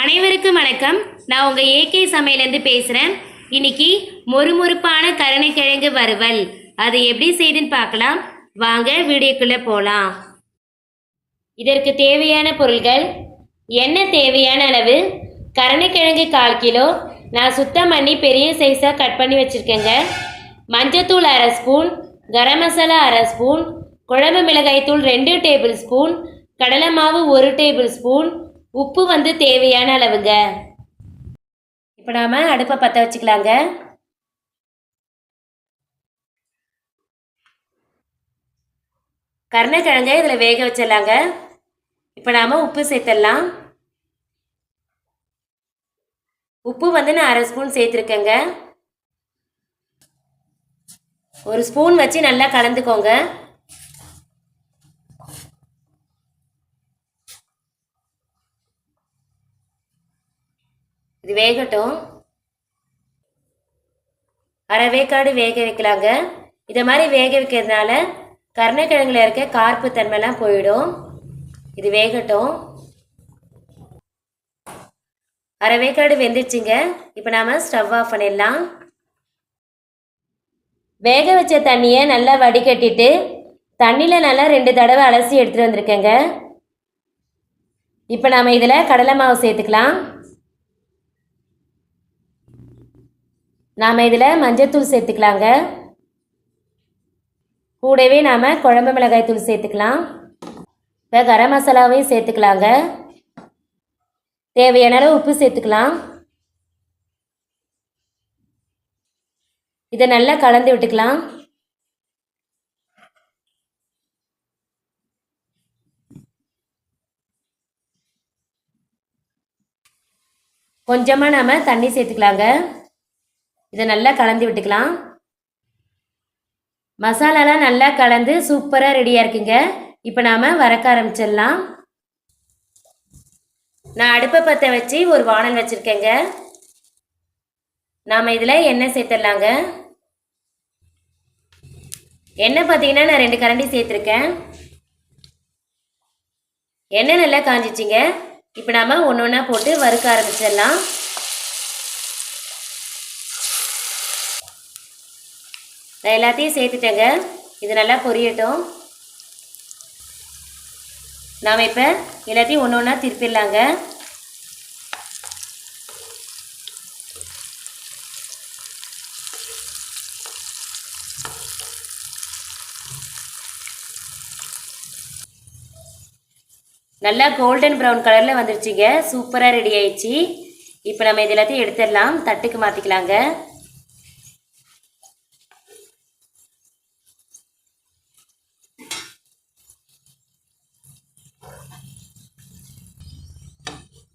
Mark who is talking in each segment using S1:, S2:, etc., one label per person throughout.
S1: அனைவருக்கும் வணக்கம். நான் உங்கள் ஏகே சமையலேருந்து பேசுகிறேன் இன்னைக்கு மொறுமொறுப்பான கருணைக்கிழங்கு வறுவல். அது எப்படி செய்துன்னு பார்க்கலாம். வாங்க வீடியோக்குள்ளே போகலாம் இதற்கு தேவையான பொருள்கள் என்ன தேவையான அளவு? கருணைக்கிழங்கு கால் கிலோ. நான் சுத்தம் பண்ணி பெரிய சைஸாக கட் பண்ணி வச்சுருக்கேங்க. மஞ்சத்தூள் அரை ஸ்பூன் கரம் மசாலா அரை ஸ்பூன் குழம்பு மிளகாய்த்தூள் ரெண்டு டேபிள் ஸ்பூன் கடலை மாவு ஒரு டேபிள் ஸ்பூன் உப்பு வந்து தேவையான அளவுங்க. இப்போ நாம் அடுப்பை பற்ற வச்சுக்கலாங்க. கருணக்கிழங்க இதில் வேக வச்சிடலாங்க. இப்போ நாம் உப்பு சேர்த்துடலாம். உப்பு வந்து நான் அரை ஸ்பூன் சேர்த்துருக்கேங்க. ஒரு ஸ்பூன் வச்சு நல்லா கலந்துக்கோங்க. இது வேகட்டும். அரை வேக்காடு வேக வைக்கலாங்க. இதை மாதிரி வேக வைக்கிறதுனால கருணைக்கிழங்குல இருக்க கார்ப்பு தன்மைலாம் போயிடும். இது வேகட்டும். அரை வேக்காடு வெந்துச்சுங்க இப்போ நாம் ஸ்டவ் ஆஃப் பண்ணிடலாம். வேக வச்ச தண்ணியை நல்லா வடிகட்டிட்டு தண்ணியில் நல்லா ரெண்டு தடவை அலசி எடுத்துகிட்டு வந்திருக்கேங்க. இப்போ நாம் இதில் கடலை மாவு சேர்த்துக்கலாம். நாம் இதில் மஞ்சத்தூள் சேர்த்துக்கலாங்க. கூடவே நாம் குழம்பு மிளகாய் தூள் சேர்த்துக்கலாம். இப்போ கரம் மசாலாவையும் சேர்த்துக்கலாங்க. தேவையான அளவு உப்பு சேர்த்துக்கலாம். இதை நல்லா கலந்து விட்டுக்கலாம். கொஞ்சமாக நாம் தண்ணி சேர்த்துக்கலாங்க. இதை நல்லா கலந்து விட்டுக்கலாம். மசாலாலாம் நல்லா கலந்து சூப்பராக ரெடியாக இருக்குங்க. இப்போ நாம் வறக்க ஆரம்பிச்சிடலாம். நான் அடுப்பை பற்ற வச்சு ஒரு வானல் வச்சுருக்கேங்க. நாம் இதில் எண்ணெய் சேர்த்துடலாங்க. எண்ணெய் பார்த்தீங்கன்னா நான் ரெண்டு கரண்டி சேர்த்துருக்கேன். எண்ணெய் நல்லா காஞ்சிச்சிங்க. இப்போ நாம் ஒன்று ஒன்றா போட்டு வறுக்க ஆரம்பிச்சிடலாம். நான் எல்லாத்தையும் சேர்த்துட்டேங்க. இது நல்லா பொரியட்டும். நாம் இப்போ எல்லாத்தையும் ஒன்று ஒன்றா திருப்பிடலாங்க. நல்லா கோல்டன் ப்ரௌன் கலரில் வந்துருச்சுங்க. சூப்பராக ரெடி ஆயிடுச்சு. இப்போ நம்ம இது எல்லாத்தையும் எடுத்துடலாம். தட்டுக்கு மாற்றிக்கலாங்க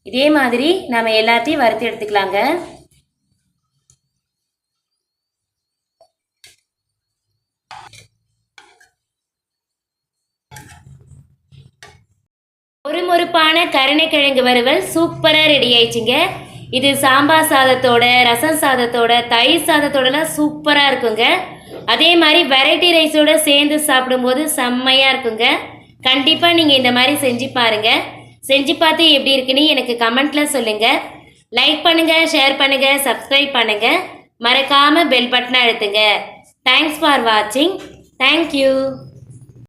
S1: இதே மாதிரி நம்ம எல்லாத்தையும் வறுத்து எடுத்துக்கலாங்க. ஒரு முறுப்பான கருணைக்கிழங்கு வறுவல் சூப்பராக ரெடி ஆயிடுச்சுங்க. இது சாம்பார் சாதத்தோட ரசம் சாதத்தோட தயிர் சாதத்தோடலாம் சூப்பராக இருக்குங்க. அதே மாதிரி வெரைட்டி ரைஸோட சேர்ந்து சாப்பிடும்போது செம்மையாக இருக்குங்க. கண்டிப்பாக நீங்கள் இந்த மாதிரி செஞ்சு பாருங்கள் செஞ்சு பார்த்து எப்படி இருக்குன்னு எனக்கு கமெண்ட்டில் சொல்லுங்கள் லைக் பண்ணுங்கள் ஷேர் பண்ணுங்கள் சப்ஸ்கிரைப் பண்ணுங்கள் மறக்காமல் பெல் பட்டனை அழுத்துங்க. தேங்க்ஸ் ஃபார் வாட்சிங் தேங்க்யூ